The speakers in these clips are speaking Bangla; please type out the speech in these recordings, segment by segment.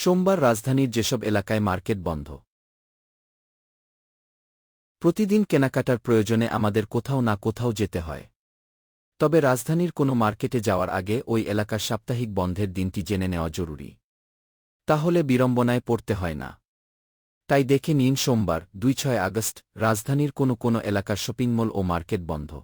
সোমবার রাজধানীর যেসব এলাকায় মার্কেট বন্ধ। প্রতিদিন কেনাকাটার প্রয়োজনে আমাদের কোথাও না কোথাও যেতে হয়। তবে রাজধানীর কোনো মার্কেটে যাওয়ার আগে ওই এলাকার সাপ্তাহিক বন্ধের দিনটি জেনে নেওয়া জরুরি। তাহলে বিড়ম্বনায় পড়তে হয় না। তাই দেখে নিন সোমবার দুই ছয় আগস্ট, রাজধানীর কোনো কোনো এলাকার শপিং মল ও মার্কেট বন্ধ।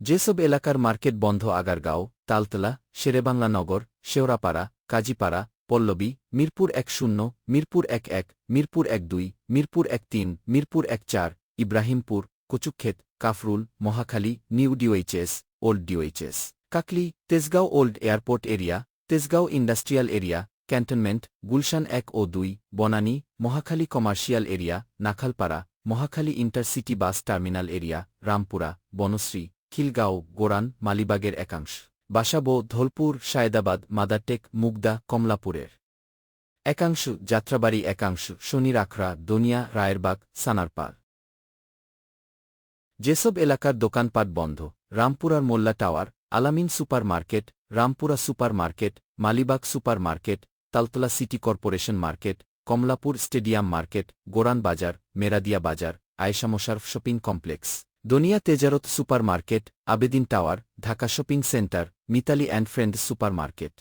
যেসব এলাকার মার্কেট বন্ধ আগারগাঁও, তালতলা, শেরেবাংলা নগর, শেওড়াপাড়া কাজীপাড়া, পল্লবী, মিরপুর এক শূন্য, মিরপুর এক এক, মিরপুর এক দুই, মিরপুর এক তিন, মিরপুর এক চার, Ibrahimpur, Kachukhet, Kafrul, Mohakhali, new DOHS old DOHS Kakoli, Tejgaon old airport area, Tejgaon industrial area, cantonment, Gulshan এক ও দুই, Banani, Mohakhali commercial area, Nakhalpara, Mohakhali intercity bus terminal area, Rampura, Banasree, Khilgaon, Goran, মালিবাগের একাংশ। বাসাবো ধোলপুর, সায়দাবাদ, মাদারটেক, মুগদা, কমলাপুরের। একাংশ যাত্রাবাড়ি একাংশ শনির আখড়া দনিয়া, রায়েরবাগ, সানারপাল। যেসব এলাকার দোকানপাট বন্ধ, রামপুরার Mollah tower, Alamin super market Rampura super market Malibagh super market Taltala city corporation market, Kamalapur stadium market, Goran বাজার, মেরাদিয়া বাজার, Ayesha Mosharraf shopping complex. Donia Tejarat super market Abedin tower Dhaka shopping centre Mitali and friend super market